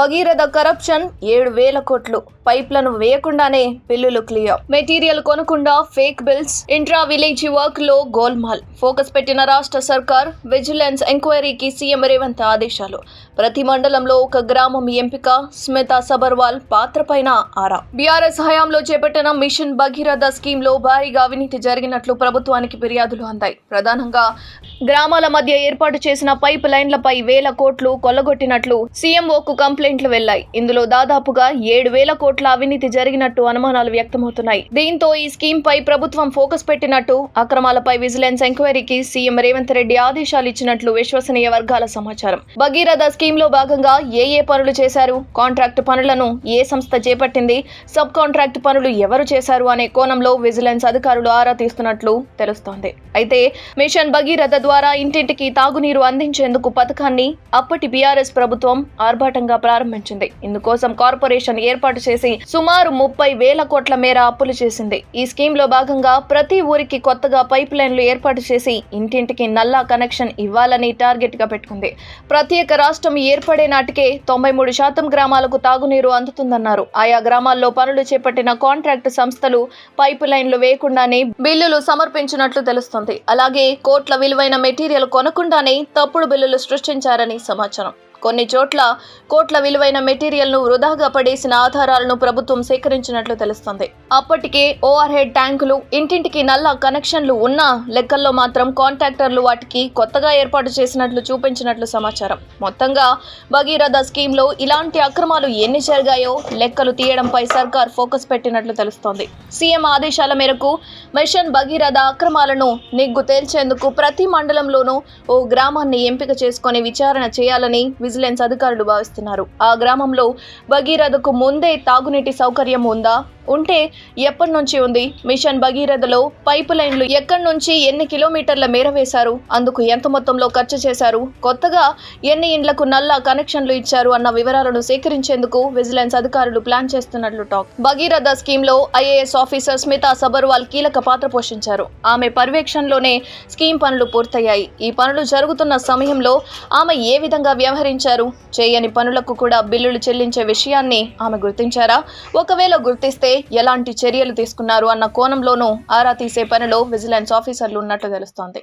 Bhagiratha corruption ఏడు వేల కోట్లు. పైప్లను వేయకుండానే బిల్లులు క్లియర్. మెటీరియల్ కొనకుండా ఫేక్ బిల్స్. ఇంట్రా విలేజ్ వర్క్లో గోల్మాల్. ఫోకస్ పెట్టిన రాష్ట్ర సర్కార్ విజిలెన్స్ ఎంక్వైరీకి సీఎం రేవంత్ ఆదేశాలు. ప్రతి మండలంలో ఒక గ్రామం ఎంపిక స్మిత సబర్వాల్ పాత్ర పైన ఆరా. బీఆర్ఎస్ హయాంలో చేపట్టిన మిషన్ భగీరథ స్కీమ్లో భారీగా అవినీతి జరిగినట్లు ప్రభుత్వానికి ఫిర్యాదులు అందాయి. ప్రధానంగా గ్రామాల మధ్య ఏర్పాటు చేసిన పైప్ లైన్లపై వేల కోట్లు కొల్లగొట్టినట్లు సీఎంఓకు కంప్లైంట్లు వెళ్ళాయి ఇందులో దాదాపుగా ఏడు వేల కోట్ల అవినీతి జరిగినట్టు అనుమానాలు వ్యక్తమవుతున్నాయి. దీంతో ఈ స్కీమ్ పై ప్రభుత్వం ఫోకస్ పెట్టినట్టు అక్రమాలపై విజిలెన్స్ ఎంక్వైరీకి సీఎం రేవంత్ రెడ్డి ఆదేశాలు ఇచ్చినట్లు విశ్వసనీయ వర్గాల సమాచారం. భగీరథ స్కీమ్లో భాగంగా ఏ ఏ పనులు చేశారు కాంట్రాక్ట్ పనులను ఏ సంస్థ చేపట్టింది సబ్ కాంట్రాక్ట్ పనులు ఎవరు చేశారు అనే కోణంలో విజిలెన్స్ అధికారులు ఆరా తీస్తున్నట్లు తెలుస్తోంది. అయితే మిషన్ భగీరథ ద్వారా ఇంటింటికి తాగునీరు అందించేందుకు పథకాన్ని అప్పటి బీఆర్ఎస్ ప్రభుత్వం ఆర్భాటంగా ప్రారంభించింది ఇందుకోసం కార్పొరేషన్ ఏర్పాటు చేసి సుమారు ముప్పై వేల కోట్ల మేర అప్పులు చేసింది. ఈ స్కీమ్లో భాగంగా ప్రతి ఊరికి కొత్తగా పైప్ లైన్లు ఏర్పాటు చేసి ఇంటింటికి నల్లా కనెక్షన్ ఇవ్వాలని టార్గెట్గా పెట్టుకుంది. ప్రత్యేక రాష్ట్రం ఏర్పడే నాటికే తొంభై మూడు శాతం గ్రామాలకు తాగునీరు అందుతుందన్నారు. ఆయా గ్రామాల్లో పనులు చేపట్టిన కాంట్రాక్ట్ సంస్థలు పైపు లైన్లు వేయకుండానే బిల్లులు సమర్పించినట్లు తెలుస్తుంది. అలాగే కోట్ల విలువైన మెటీరియల్ కొనకుండానే తప్పుడు బిల్లులు సృష్టించారని సమాచారం. కొన్ని చోట్ల కోట్ల విలువైన మెటీరియల్ను వృధాగా పడేసిన ఆధారాలను ప్రభుత్వం సేకరించినట్లు తెలుస్తోంది. అప్పటికే ఓవర్ హెడ్ ట్యాంకులు ఇంటింటికి నల్ల కనెక్షన్లు ఉన్నా లెక్కల్లో మాత్రం కాంట్రాక్టర్లు వాటికి కొత్తగా ఏర్పాటు చేసినట్లు చూపించినట్లు సమాచారం. మొత్తంగా భగీరథ స్కీమ్లో ఇలాంటి అక్రమాలు ఎన్ని జరిగాయో లెక్కలు తీయడంపై సర్కార్ ఫోకస్ పెట్టినట్లు తెలుస్తోంది. సీఎం ఆదేశాల మేరకు మిషన్ భగీరథ అక్రమాలను నిగ్గు తేల్చేందుకు ప్రతి మండలంలోనూ ఓ గ్రామాన్ని ఎంపిక చేసుకుని విచారణ చేయాలని విజిలెన్స్ అధికారులు భావిస్తున్నారు. ఆ గ్రామంలో భగీరథకు ముందే తాగునీటి సౌకర్యం ఉందా? ఉంటే ఎప్పటి నుంచి ఉంది? మిషన్ భగీరథలో పైప్ లైన్లు ఎక్కడి నుంచి ఎన్ని కిలోమీటర్ల మేర వేశారు? అందుకు ఎంత మొత్తంలో ఖర్చు చేశారు? కొత్తగా ఎన్ని ఇండ్లకు నల్ల కనెక్షన్లు ఇచ్చారు అన్న వివరాలను సేకరించేందుకు విజిలెన్స్ అధికారులు ప్లాన్ చేస్తున్నట్లు టాక్. భగీరథ స్కీమ్లో ఐఏఎస్ ఆఫీసర్ స్మితా సబర్వాల్ కీలక పాత్ర పోషించారు. ఆమె పర్యవేక్షణలోనే స్కీమ్ పనులు పూర్తయ్యాయి. ఈ పనులు జరుగుతున్న సమయంలో ఆమె ఏ విధంగా వ్యవహరించారు? చేయని పనులకు కూడా బిల్లులు చెల్లించే విషయాన్ని ఆమె గుర్తించారా? ఒకవేళ గుర్తిస్తే ఎలాంటి చర్యలు తీసుకున్నారు అన్న కోణంలోనూ ఆరా తీసే పనిలో విజిలెన్స్ ఆఫీసర్లు ఉన్నట్లు తెలుస్తోంది.